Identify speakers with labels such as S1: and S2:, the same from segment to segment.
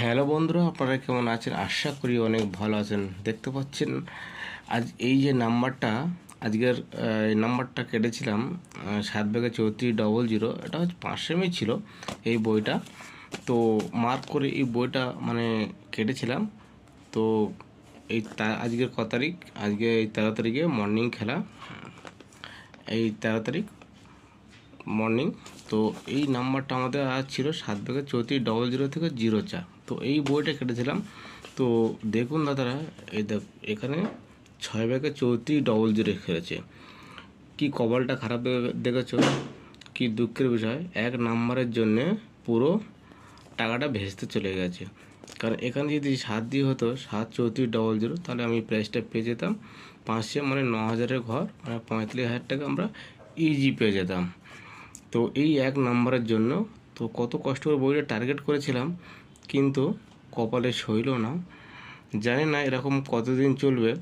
S1: Hello বন্ধুরা, আপনারা কেমন আছেন? আশা করি অনেক ভালো আছেন। দেখতে পাচ্ছেন, আজ এই যে নাম্বারটা, আজকের এই নাম্বারটা কেটেছিলাম সাত ব্যাগে চৌত্রিশ ডবল জিরো এটা হচ্ছে পাঁচ সেমই ছিল এই বইটা। তো মার্ক করে এই বইটা মানে কেটেছিলাম। তো এই আজকের ক তারিখ? আজকে এই তেরো তারিখে মর্নিং খেলা। এই তেরো তারিখ মর্নিং তো এই নাম্বারটা আমাদের আজ ছিল সাত ব্যাগে চৌত্রিশ ডবল জিরো থেকে জিরো চার। তো এই বইটা কেটেছিলাম। তো দেখুন দাদারা, এই দেখ, এখানে ছয় ব্যাগে চৌত্রিশ ডবল জিরো খেলেছে। কি কপালটা খারাপ দেখে- দেখেছ? কি দুঃখের বিষয়। এক নাম্বারের জন্যে পুরো টাকাটা ভেস্তে চলে গেছে। কারণ এখানে যদি সাত দিয়ে হতো, সাত, চৌত্রিশ ডবল জিরো তাহলে আমি প্রাইসটা পেয়ে যেতাম পাঁচশো মানে ন হাজারের ঘর মানে পঁয়তাল্লিশ হাজার টাকা আমরা ইজি পেয়ে যেতাম। তো এই এক নাম্বারের জন্য তো কত কষ্ট করে বইটা টার্গেট করেছিলাম, কিন্তু কপালে সইল না। জানি না এরকম কতদিন চলবে।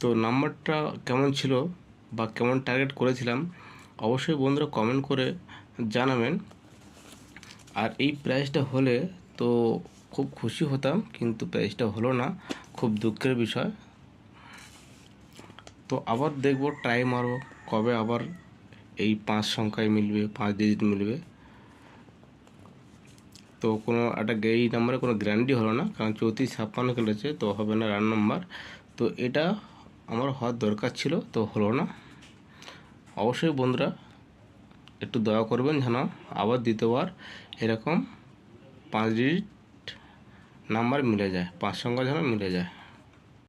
S1: তো নাম্বারটা কেমন ছিল বা কেমন টার্গেট করেছিলাম, অবশ্যই বন্ধুরা কমেন্ট করে জানাবেন। আর এই প্রাইসটা হলে তো খুব খুশি হতাম, কিন্তু প্রাইসটা হলো না, খুব দুঃখের বিষয়। তো আবার দেখব ট্রাই মারবো, কবে আবার এই পাঁচ সংখ্যায় মিলবে, পাঁচ ডিজিট মিলবে। তো কোনো একটা এই নাম্বারে কোনো গ্যারান্টি হলো না, কারণ চৌত্রিশ ছাপ্পান্ন খেলেছে, তো হবে না রান নাম্বার তো এটা আমার হওয়ার দরকার ছিল, তো হলো না। অবশ্যই বন্ধুরা, একটু দয়া করবেন যেন আবার দ্বিতীয়বার এরকম পাঁচ ডিজিট নাম্বার মিলে যায়, পাঁচ সংখ্যা যেন মিলে যায়।